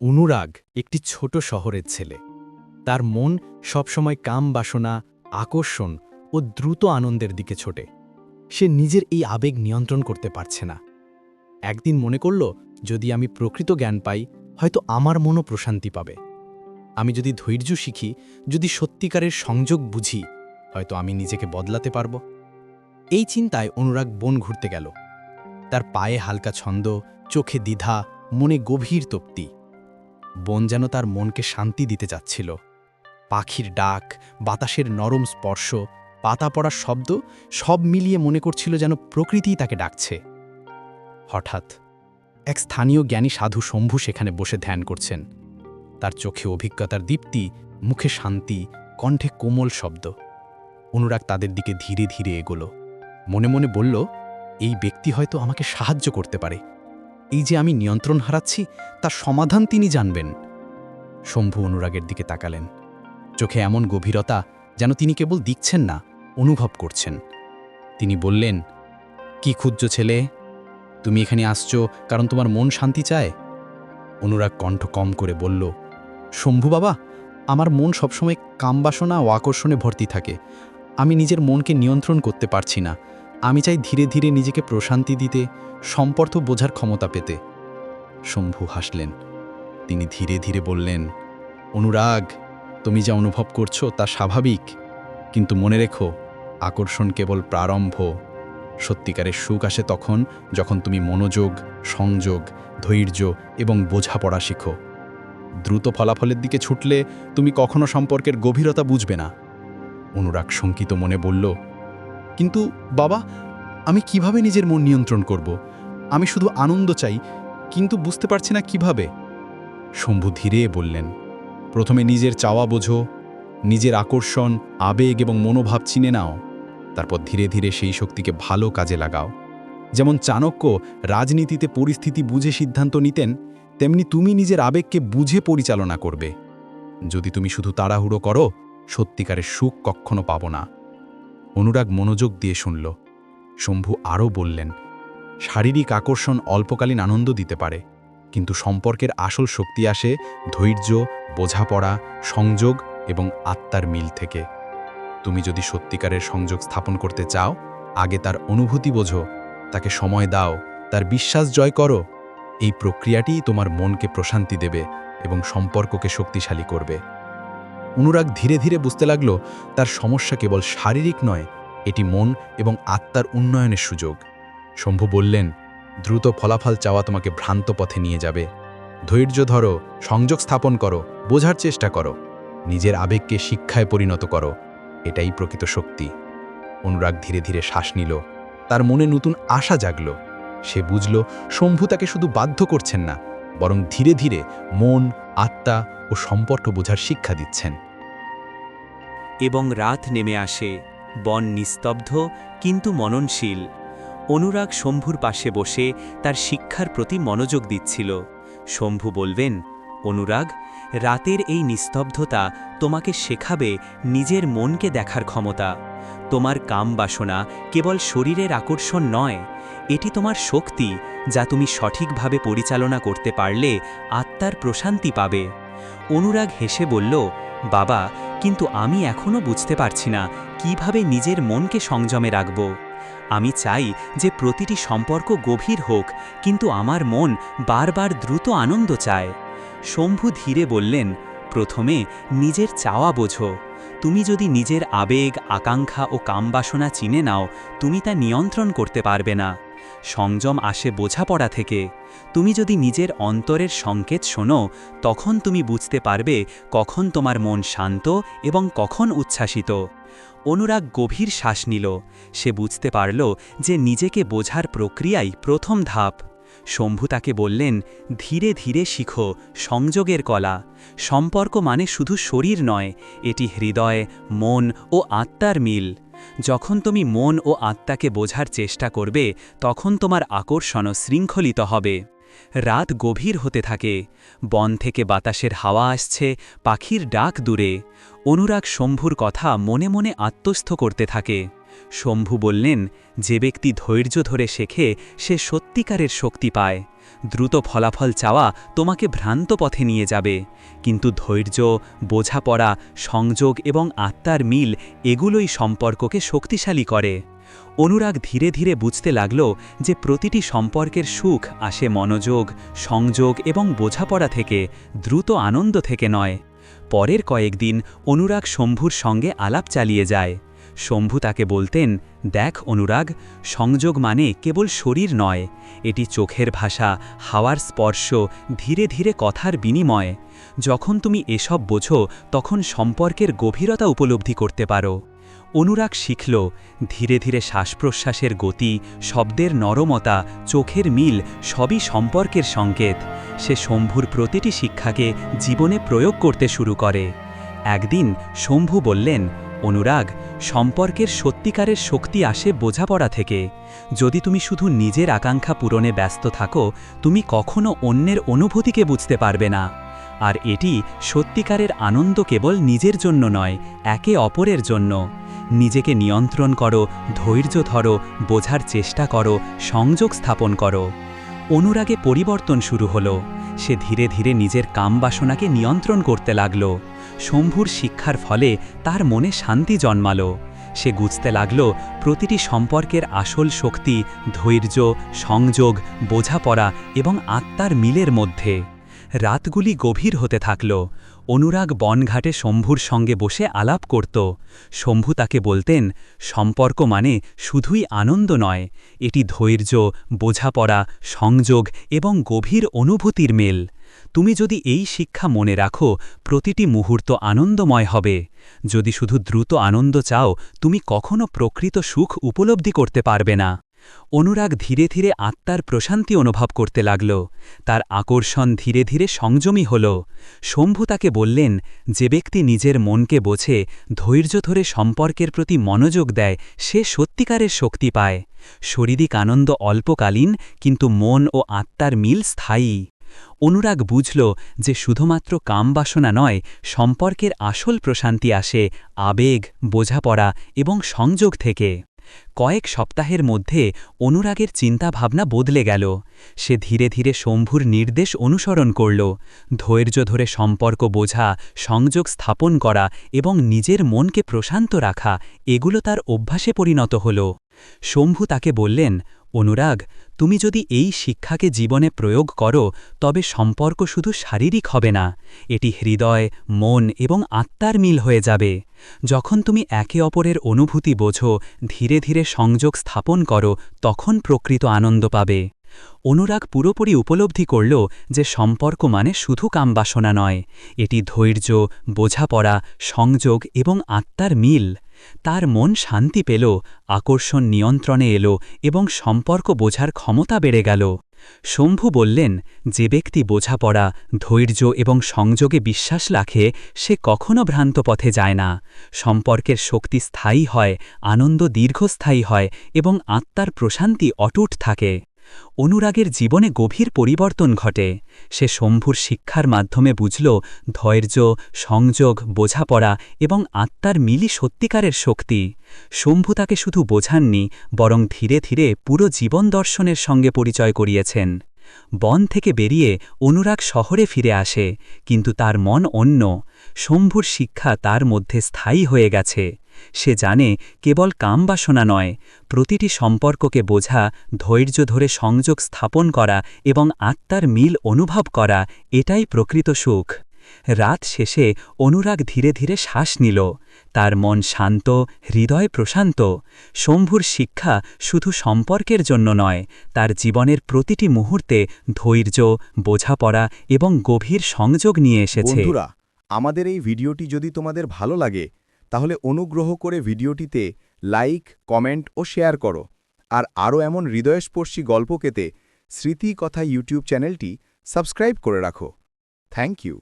অনুরাগ একটি ছোট শহরের ছেলে। তার মন সবসময় কাম বাসনা, আকর্ষণ ও দ্রুত আনন্দের দিকে ছোটে। সে নিজের এই আবেগ নিয়ন্ত্রণ করতে পারছে না। একদিন মনে করল, যদি আমি প্রকৃত জ্ঞান পাই, হয়তো আমার মনও প্রশান্তি পাবে। আমি যদি ধৈর্য শিখি, যদি সত্যিকারের সংযোগ বুঝি, হয়তো আমি নিজেকে বদলাতে পারব। এই চিন্তায় অনুরাগ বন ঘুরতে গেল। তার পায়ে হালকা ছন্দ, চোখে দ্বিধা, মনে গভীর তপ্তি। বন যেন তার মনকে শান্তি দিতে যাচ্ছিল পাখির ডাক, বাতাসের নরম স্পর্শ, পাতা পড়ার শব্দ, সব মিলিয়ে মনে করছিল যেন প্রকৃতিই তাকে ডাকছে। হঠাৎ এক স্থানীয় জ্ঞানী সাধু শম্ভু সেখানে বসে ধ্যান করছেন। তার চোখে অভিজ্ঞতার দীপ্তি, মুখে শান্তি, কণ্ঠে কোমল শব্দ। অনুরাগ তাদের দিকে ধীরে ধীরে এগোলো। মনে মনে বলল, এই ব্যক্তি হয়তো আমাকে সাহায্য করতে পারে। এই যে আমি নিয়ন্ত্রণ হারাচ্ছি, তার সমাধান তিনি জানবেন। শম্ভু অনুরাগের দিকে তাকালেন। চোখে এমন গভীরতা যেন তিনি কেবল দিচ্ছেন না, অনুভব করছেন। তিনি বললেন, কি ক্ষুদ্র ছেলে, তুমি এখানে আসছো কারণ তোমার মন শান্তি চায়? অনুরাগ কণ্ঠ কম করে বলল, শম্ভু বাবা, আমার মন সবসময় কামবাসনা ও আকর্ষণে ভর্তি থাকে। আমি নিজের মনকে নিয়ন্ত্রণ করতে পারছি না। আমি চাই ধীরে ধীরে নিজেকে প্রশান্তি দিতে, সম্পর্ক বোঝার ক্ষমতা পেতে। শম্ভু হাসলেন। তিনি ধীরে ধীরে বললেন, অনুরাগ, তুমি যা অনুভব করছ তা স্বাভাবিক, কিন্তু মনে রেখো, আকর্ষণ কেবল প্রারম্ভ। সত্যিকারের সুখ আসে তখন যখন তুমি মনোযোগ, সংযোগ, ধৈর্য এবং বোঝাপড়া শিখো। দ্রুত ফলাফলের দিকে ছুটলে তুমি কখনো সম্পর্কের গভীরতা বুঝবে না। অনুরাগ শঙ্কিত মনে বলল কিন্তু বাবা, আমি কীভাবে নিজের মন নিয়ন্ত্রণ করব? আমি শুধু আনন্দ চাই, কিন্তু বুঝতে পারছি না কীভাবে? শম্ভু ধীরে বললেন, প্রথমে নিজের চাওয়া বোঝো, নিজের আকর্ষণ, আবেগ এবং মনোভাব চিনে নাও, তারপর ধীরে ধীরে সেই শক্তিকে ভালো কাজে লাগাও। যেমন চাণক্য রাজনীতিতে পরিস্থিতি বুঝে সিদ্ধান্ত নিতেন, তেমনি তুমি নিজের আবেগকে বুঝে পরিচালনা করবে। যদি তুমি শুধু তাড়াহুড়ো করো, সত্যিকারের সুখ কখনো পাব না। অনুরাগ মনোযোগ দিয়ে শুনল। শম্ভু আরও বললেন, শারীরিক আকর্ষণ অল্পকালীন আনন্দ দিতে পারে, কিন্তু সম্পর্কের আসল শক্তি আসে ধৈর্য, বোঝাপড়া, সংযোগ এবং আত্মার মিল থেকে। তুমি যদি সত্যিকারের সংযোগ স্থাপন করতে চাও, আগে তার অনুভূতি বোঝো, তাকে সময় দাও, তার বিশ্বাস জয় করো। এই প্রক্রিয়াটিই তোমার মনকে প্রশান্তি দেবে এবং সম্পর্ককে শক্তিশালী করবে। অনুরাগ ধীরে ধীরে বুঝতে লাগল, তার সমস্যা কেবল শারীরিক নয়, এটি মন এবং আত্মার উন্নয়নের সুযোগ। শম্ভু বললেন, দ্রুত ফলাফল চাওয়া তোমাকে ভ্রান্ত পথে নিয়ে যাবে। ধৈর্য ধরো, সংযোগ স্থাপন করো, বোঝার চেষ্টা করো। নিজের আবেগকে শিক্ষায় পরিণত করো। এটাই প্রকৃত শক্তি। অনুরাগ ধীরে ধীরে শ্বাস নিল। তার মনে নতুন আশা জাগল। সে বুঝল, শম্ভু তাকে শুধু বাধ্য করছেন না, বরং ধীরে ধীরে মন, আত্মা ও সম্পর্ক বোঝার শিক্ষা দিচ্ছেন। এবং রাত নেমে আসে। বন নিস্তব্ধ, কিন্তু মননশীল। অনুরাগ শম্ভুর পাশে বসে তার শিক্ষার প্রতি মনোযোগ দিচ্ছিল। শম্ভু বলবেন, অনুরাগ, রাতের এই নিস্তব্ধতা তোমাকে শেখাবে নিজের মনকে দেখার ক্ষমতা। তোমার কাম বাসনা কেবল শরীরের আকর্ষণ নয়, এটি তোমার শক্তি যা তুমি সঠিকভাবে পরিচালনা করতে পারলে আত্মার প্রশান্তি পাবে। অনুরাগ হেসে বলল বাবা, কিন্তু আমি এখনও বুঝতে পারছি না কীভাবে নিজের মনকে সংযমে রাখব। আমি চাই যে প্রতিটি সম্পর্ক গভীর হোক, কিন্তু আমার মন বারবার দ্রুত আনন্দ চায়। শম্ভু ধীরে বললেন, প্রথমে নিজের চাওয়া বোঝো। তুমি যদি নিজের আবেগ, আকাঙ্ক্ষা ও কামবাসনা চিনে নাও, তুমি তা নিয়ন্ত্রণ করতে পারবে না। সংযম আসে বোঝাপড়া থেকে। তুমি যদি নিজের অন্তরের সংকেত শোনো, তখন তুমি বুঝতে পারবে কখন তোমার মন শান্ত এবং কখন উচ্ছ্বাসিত। অনুরাগ গভীর শ্বাস নিল। সে বুঝতে পারল যে নিজেকে বোঝার প্রক্রিয়াই প্রথম ধাপ। শম্ভু তাকে বললেন, ধীরে ধীরে শিখো, সংযোগের কলা। সম্পর্ক মানে শুধু শরীর নয়, এটি হৃদয়, মন ও আত্মার মিল। যখন তুমি মন ও আত্মাকে বোঝার চেষ্টা করবে, তখন তোমার আকর্ষণও শৃঙ্খলিত হবে। রাত গভীর হতে থাকে, বন থেকে বাতাসের হাওয়া আসছে, পাখির ডাক দূরে, অনুরাগ শম্ভুর কথা মনে মনে আত্মস্থ করতে থাকে। শম্ভু বললেন, যে ব্যক্তি ধৈর্য ধরে শেখে, সে সত্যিকারের শক্তি পায়। দ্রুত ফলাফল চাওয়া তোমাকে ভ্রান্ত পথে নিয়ে যাবে। কিন্তু ধৈর্য, বোঝাপড়া, সংযোগ এবং আত্মার মিল এগুলোই সম্পর্ককে শক্তিশালী করে। অনুরাগ ধীরে ধীরে বুঝতে লাগল যে প্রতিটি সম্পর্কের সুখ আসে মনোযোগ, সংযোগ এবং বোঝাপড়া থেকে, দ্রুত আনন্দ থেকে নয়। পরের কয়েকদিন অনুরাগ শম্ভুর সঙ্গে আলাপ চালিয়ে যায়। শম্ভু তাকে বলতেন, দেখ অনুরাগ, সংযোগ মানে কেবল শরীর নয়, এটি চোখের ভাষা, হাওয়ার স্পর্শ, ধীরে ধীরে কথার বিনিময়। যখন তুমি এসব বোঝো, তখন সম্পর্কের গভীরতা উপলব্ধি করতে পারো। অনুরাগ শিখল, ধীরে ধীরে শ্বাস প্রশ্বাসের গতি, শব্দের নরমতা, চোখের মিল, সবই সম্পর্কের সংকেত। সে শম্ভুর প্রতিটি শিক্ষাকে জীবনে প্রয়োগ করতে শুরু করে। একদিন শম্ভু বললেন অনুরাগ, সম্পর্কের সত্যিকারের শক্তি আসে বোঝাপড়া থেকে। যদি তুমি শুধু নিজের আকাঙ্ক্ষা পূরণে ব্যস্ত থাকো, তুমি কখনো অন্যের অনুভূতিকে বুঝতে পারবে না। আর এটি সত্যিকারের আনন্দ কেবল নিজের জন্য নয়, একে অপরের জন্য। নিজেকে নিয়ন্ত্রণ করো, ধৈর্য ধরো, বোঝার চেষ্টা করো, সংযোগ স্থাপন করো। অনুরাগে পরিবর্তন শুরু হলো। সে ধীরে ধীরে নিজের কাম বাসনাকে নিয়ন্ত্রণ করতে লাগল। শম্ভুর শিক্ষার ফলে তার মনে শান্তি জন্মাল। সে বুঝতে লাগল, প্রতিটি সম্পর্কের আসল শক্তি, ধৈর্য, সংযোগ, বোঝাপড়া এবং আত্মার মিলের মধ্যে। রাতগুলি গভীর হতে থাকল। অনুরাগ বনঘাটে শম্ভুর সঙ্গে বসে আলাপ করত। শম্ভু তাকে বলতেন, সম্পর্ক মানে শুধুই আনন্দ নয়, এটি ধৈর্য, বোঝাপড়া, সংযোগ এবং গভীর অনুভূতির মেল। তুমি যদি এই শিক্ষা মনে রাখো, প্রতিটি মুহূর্ত আনন্দময় হবে। যদি শুধু দ্রুত আনন্দ চাও, তুমি কখনো প্রকৃত সুখ উপলব্ধি করতে পারবে না। অনুরাগ ধীরে ধীরে আত্মার প্রশান্তি অনুভব করতে লাগল। তার আকর্ষণ ধীরে ধীরে সংযমী হল। শম্ভু তাকে বললেন, যে ব্যক্তি নিজের মনকে বোঝে, ধৈর্য ধরে সম্পর্কের প্রতি মনোযোগ দেয়, সে সত্যিকারের শক্তি পায়। শরীরিক আনন্দ অল্পকালীন, কিন্তু মন ও আত্মার মিল স্থায়ী। অনুরাগ বুঝল যে শুধুমাত্র কামবাসনা নয়, সম্পর্কের আসল প্রশান্তি আসে আবেগ, বোঝাপড়া এবং সংযোগ থেকে। কয়েক সপ্তাহের মধ্যে অনুরাগের চিন্তাভাবনা বদলে গেল। সে ধীরে ধীরে শম্ভুর নির্দেশ অনুসরণ করল। ধৈর্য ধরে সম্পর্ক বোঝা, সংযোগ স্থাপন করা এবং নিজের মনকে প্রশান্ত রাখা, এগুলো তার অভ্যাসে পরিণত হল। শম্ভু তাকে বললেন, অনুরাগ তুমি যদি এই শিক্ষাকে জীবনে প্রয়োগ করো, তবে সম্পর্ক শুধু শারীরিক হবে না, এটি হৃদয়, মন এবং আত্মার মিল হয়ে যাবে। যখন তুমি একে অপরের অনুভূতি বোঝো, ধীরে ধীরে সংযোগ স্থাপন করো, তখন প্রকৃত আনন্দ পাবে। অনুরাগ পুরোপুরি উপলব্ধি করল যে সম্পর্ক মানে শুধু কামবাসনা নয়, এটি ধৈর্য, বোঝাপড়া, সংযোগ এবং আত্মার মিল। তার মন শান্তি পেল, আকর্ষণ নিয়ন্ত্রণে এলো এবং সম্পর্ক বোঝার ক্ষমতা বেড়ে গেল। শম্ভু বললেন, যে ব্যক্তি বোঝাপড়া, ধৈর্য এবং সংযোগে বিশ্বাস রাখে, সে কখনো ভ্রান্ত পথে যায় না। সম্পর্কের শক্তি স্থায়ী হয়, আনন্দ দীর্ঘস্থায়ী হয় এবং আত্মার প্রশান্তি অটুট থাকে। অনুরাগের জীবনে গভীর পরিবর্তন ঘটে। সে শম্ভুর শিক্ষার মাধ্যমে বুঝল ধৈর্য, সংযোগ, বোঝাপড়া এবং আত্মার মিলি সত্যিকারের শক্তি। শম্ভু তাকে শুধু বোঝাননি, বরং ধীরে ধীরে পুরো জীবন দর্শনের সঙ্গে পরিচয় করিয়েছেন। বন থেকে বেরিয়ে অনুরাগ শহরে ফিরে আসে, কিন্তু তার মন অন্য। শম্ভুর শিক্ষা তার মধ্যে স্থায়ী হয়ে গেছে। সে জানে কেবল কামবাসনা নয়, প্রতিটি সম্পর্ককে বোঝা, ধৈর্য ধরে সংযোগ স্থাপন করা এবং আত্মার মিল অনুভব করা, এটাই প্রকৃত সুখ। রাত শেষে অনুরাগ ধীরে ধীরে শ্বাস নিল। তার মন শান্ত, হৃদয় প্রশান্ত। শম্ভুর শিক্ষা শুধু সম্পর্কের জন্য নয়, তার জীবনের প্রতিটি মুহূর্তে ধৈর্য, বোঝাপড়া এবং গভীর সংযোগ নিয়ে এসেছে। আমাদের এই ভিডিওটি যদি তোমাদের ভালো লাগে তাহলে অনুগ্রহ করে ভিডিওটিতে লাইক, কমেন্ট ও শেয়ার করো। আর আরও এমন হৃদয়স্পর্শী গল্প পেতে স্মৃতি কথা ইউটিউব চ্যানেলটি সাবস্ক্রাইব করে রাখো। Thank you.